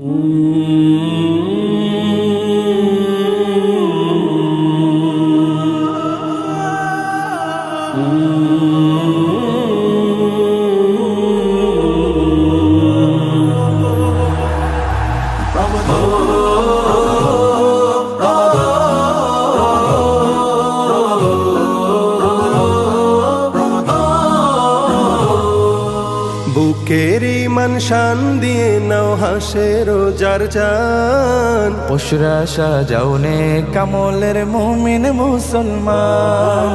Mm. শান দিয়ে নাও হাসে রোজার চান। পশুরা সাজাওনে কামলের মুমিন মুসলমান।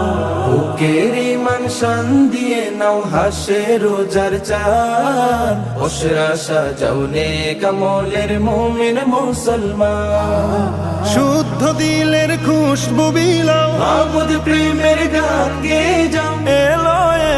বুকের মান শান দিয়ে নাও হাসে রোজার চান। পশুরা সাজাওনে কামলের মুমিন মুসলমান। শুদ্ধ দিলের খুশবু বিলাও। মাহমুদ প্রেমের গান গে যাও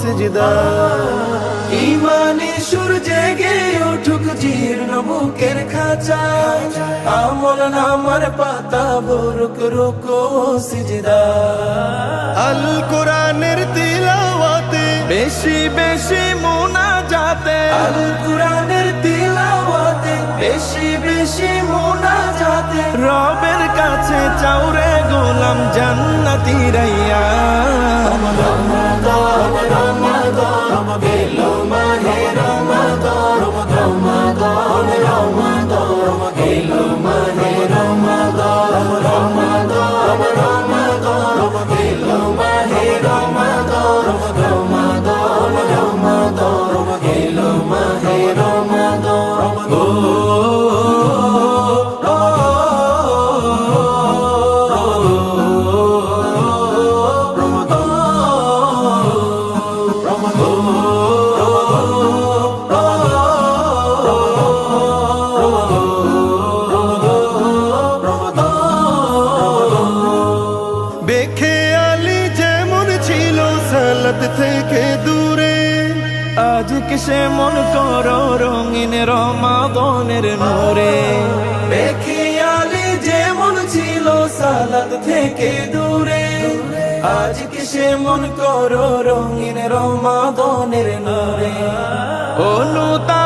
সিজদা। ইমানি সুর জেগে উঠুক জীর্ণ বুকের খাঁচায় আমল নামার পাতা ভরুক রুকো, সিজদা। আল কোরআনের তিলাওয়াতে বেশি বেশি মুনা যাতে আল কুরআনের তিলাওয়াতে বেশি বেশি মুনা যাতে রবের কাছে চাউরে গোলাম জান্নাতি রাইয়া। রমাদান গেল মাহে থেকে দূরে। আজ কিসে মন কর রঙিন রমাদনের নূরে। বেখিয়ালি যেমন ছিল সালাদ থেকে দূরে। আজ কিসে মন কর রঙিন রমাদনের নূরে। অনুতাপের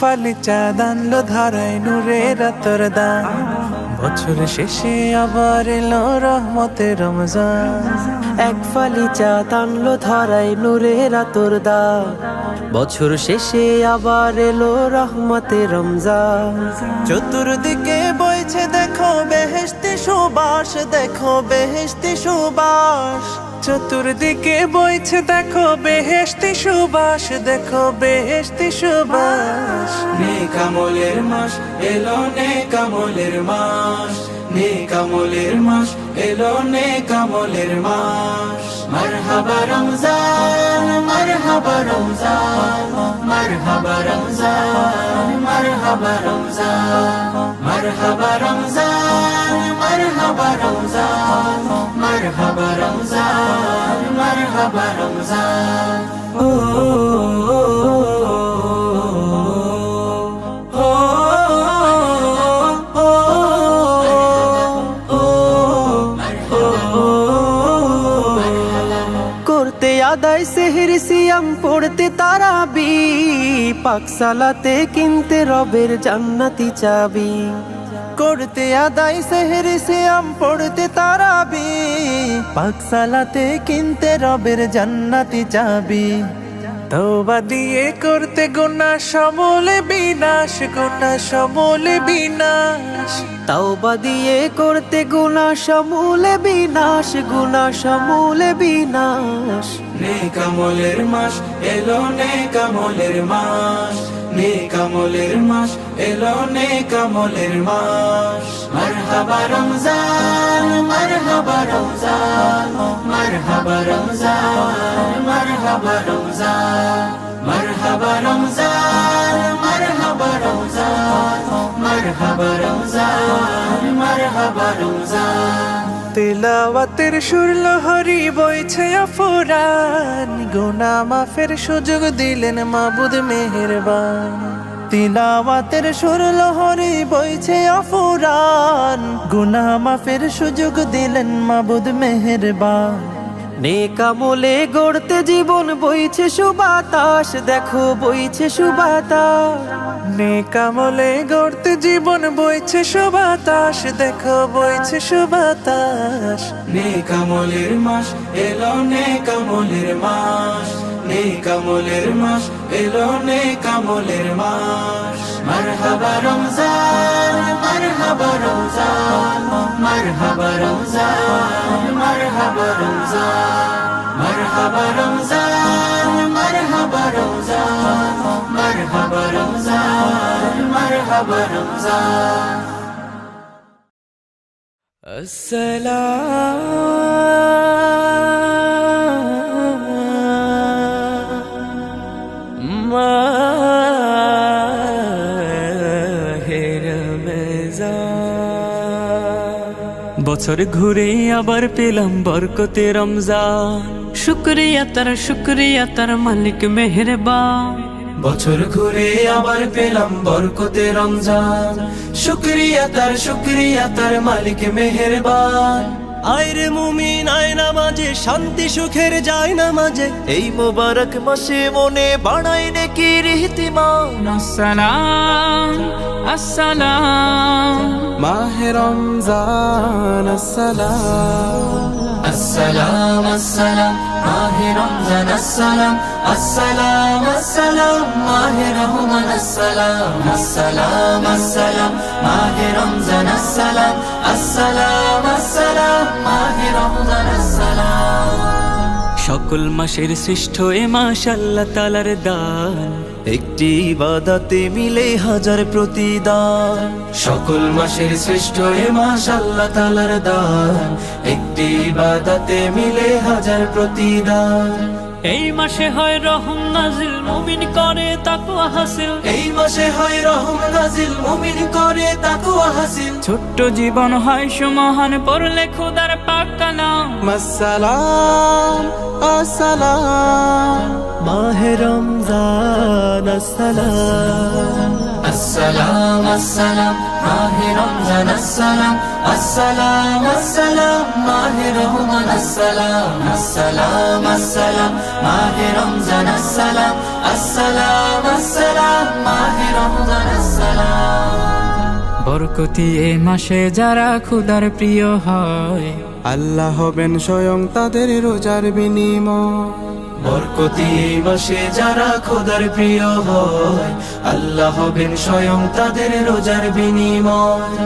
ফালি চাঁদ আনলো ধারায় নূরে রাতর দান। বছর শেষে আবার এলো রহমতে রমজান। এক ফালি চাঁদ আনলো ধরাই নূরে রাতর দা বছর শেষে আবার এলো রহমতে রমজান। চতুর্দিকে বইছে দেখো বেহেস্তি সুবাস, দেখো বেহেস্তি সুবাস। চতুর্দিকে বইছে দেখো বেহেস্তি সুবাস দেখো বেহেস্তি সুবাস। নেকামলের মাস এলো নেকামলের মাস। নেকামলের মাস, এলো নেকামলের মাস। মারহাবা রমজান মারহাবা রমজান মারহাবা রমজান মারহাবা রমজান মারহাবা রমজান মারহাবা রমজান মারহাবা রমজান মারহাবা রমজান। ও আদায় সেহের সিয়াম পড়তে তারাবি পাকসালাতে কিনতে রবের জান্নাতি চাবি। করতে আদায় সেহেরি সিয়াম পড়তে তারাবি পাকসালাতে কিনতে রবের জান্নাতি চাবি। তওবা দিয়ে করতে গোনা সমলে বিনাশ, গুনাহ সমলে বিনাশ। তাওবা দিয়ে করতে গুণা সমূলে বিনাশ গুণা সমূলে বিনাশ। নেকামলের মাস এলো নেকামলের মাস নেকামলের মাস এলো নেকামলের মাস। মারহাবা রমজান মারহাবা রমজান মারহাবা রমজান মারহাবা রমজান। মারহাবা রমজান মারহাবা রমজান মারহাবা রমজান মারহাবা রমজান। তেলাওয়াতের সুর লহরি বইছে অফুরান। গোনা মাফের সুযোগ দিলেন মাবুদ মেহেরবান। তিলাওয়াতের সুর লহরি বইছে অফুরান। গুনা মাফের সুযোগ দিলেন মাবুদ মেহেরবান। নেকামলে গড়তে জীবন বইছে সুবাতাস দেখো বইছে সুবাতাস। নেকামলে গড়তে জীবন বইছে সুবাতাস দেখো বইছে সুবাতাস। নেকামলের মাস এলো নেকামলের মাস। নেকামলের মাস এলো নেকামলের মাস। মারহাবা রমজান মারহাবা রমজান মারহাবা রমজান মারহাবা রমজান মারহাবা রমজান মারহাবা রমজান মারহাবা রমজান মারহাবা রমজান السلام বছর ঘুরে আবার পেলাম বরকতে রমজান। শুক্রিয়া তার শুক্রিয়া তার মালিক মেহরবা বছর ঘুরে আবার পেলাম বরকতে রমজান। শুক্রিয়া তার শুক্রিয়া তার মালিক মেহেরবান। আয়রে মুমিন আয় না মাঝে শান্তি সুখের যায় না মাঝে। এই মোবারক মাসে মনে বাড়াই নাকি রীতিমান। আসসালাম আসসালাম। মাহে রমজান আসসালাম। আসসালাম আসসালাম। মাহে রমজান, আসসালাম আসসালাম আসসালাম, মাহে রহমান, আসসালাম আসসালাম আসসালাম, মাহে রমজান, আসসালাম সকল মাসের শ্রেষ্ঠ এ মাস আল্লাহ তালার দান। একটি বাদাতে মিলে হাজার প্রতিদান। সকল মাসের শ্রেষ্ঠ এ মাস আল্লাহ তালার দান। একটি বাদাতে মিলে হাজার প্রতিদান। এই মাসে হয় রহম নাজিল মুমিন করে তাকওয়া হাসিল। এই মাসে হয় রহম নাজিল মুমিন করে তাকুয়া হাসিল। ছোট্ট জীবন হয় সুমহান পড়লে খোদার পাক কালাম। আসসালাম আসসালাম। মাহে রমজান আসসালাম। আসসালাম আসসালাম মাহে রমজান আসসালাম। আসসালাম আসসালাম মাহে রহমান আসসালাম। আসসালাম আসসালাম মাহে রমজান আসসালাম। আসসালাম আসসালাম মাহে রমজান আসসালাম। বরকতি এ মাসে যারা খুদার প্রিয় হয় আল্লাহ হবেন স্বয়ং তাদের রোজার বিনিময়। বরকতি এই মাসে যারা খোদার প্রিয় হয় আল্লাহ হবেন স্বয়ং তাদের রোজার বিনিময়।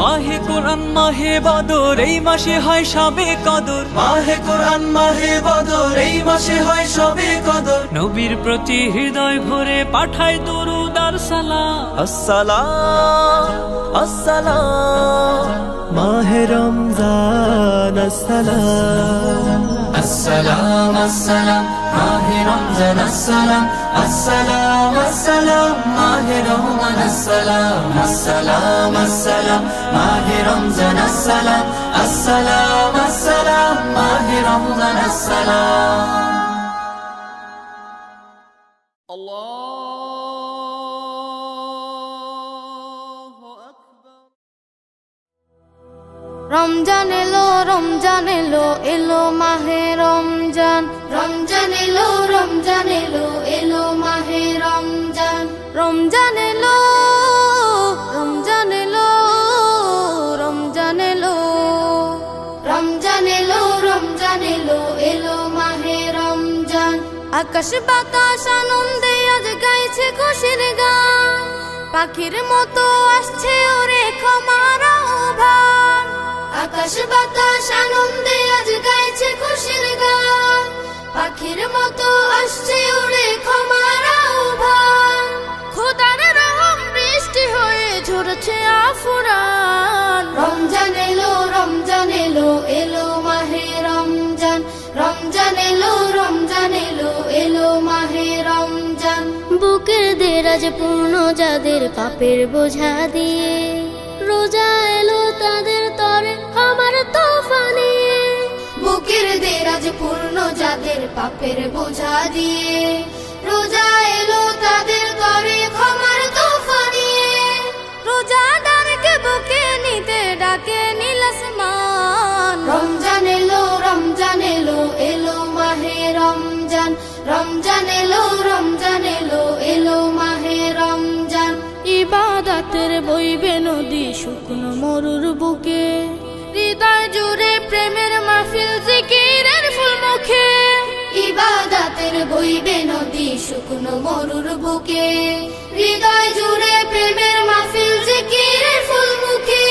মাহে কোরআন মাহে বদর এই মাসে হয় সবে কদর। মাহে কোরআন মাহে বদর এই মাসে হয় সবে কদর। নবীর প্রতি হৃদয় ভরে পাঠায় দরুদ আর সালাম। আসসালাম আসসালাম। মাহে রমজান আসসালাম। আসসালাম আসসালাম। মাহে রমজান আসসালাম আসসালাম আসসালাম মাহে রহমান আসসালাম আসসালাম আসসালাম মাহে রমজান আসসালাম আসসালাম আসসালাম মাহে রমজান এলো রমজান এলো এলো মাহে রমজান। এলো, রমজান এলো রমজান। আকাশ বাতাস আনন্দে আজ গাইছে খুশির গান। পাখির মতো আসছে ওরে ক্ষমার আকাশ বাতাস আনন্দে আজ গাইছে খুশির গান। পাখির মতো আসছে ওরে ক্ষমার আহ্বান খোদার রহম বৃষ্টি হয়ে ঝরছে আফুরান। রমজান এলো রমজান এলো এলো মাহে রমজান। রমজান এলো রমজান এলো এলো মাহে রমজান। বুকের দেরাজ পূর্ণ যাদের পাপের বোঝা দিয়ে। রোজা এলো তাদের বুকের দেরাজ পূর্ণ যাদের পাপের বোঝা দিয়ে। রোজা এলো তাদের তরে ক্ষমার তোফা নিয়ে রোজাদারকে বুকে নিতে ডাকে নীল আসমান। রমজান এলো রমজান এলো এলো মাহে রমজান। রমজান এলো রমজান এলো এলো মাহে রমজান। ইবাদতের বইবে নদী, শুকনো মরুর বুকে। হৃদয় জুড়ে প্রেমের ইবাদতের বইবে নদী শুকনো মরুর বুকে। হৃদয় জুড়ে প্রেমের মাহফিল জিকিরের ফুল মুখে।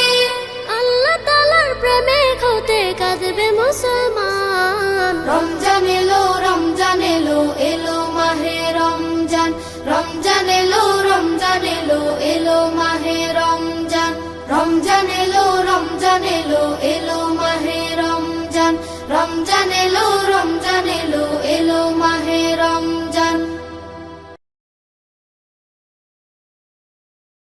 আল্লাহ তালার প্রেমে হতে কাঁদবে মুসলমান। রমজান এলো রমজান এলো এলো মাহে রমজান। রমজান এলো রমজান এলো এলো মাহে রমজান। রমজান এলো রমজান এলো এলো মাহে রমজান এলো রমজান এলো এলো মাহে রমজান।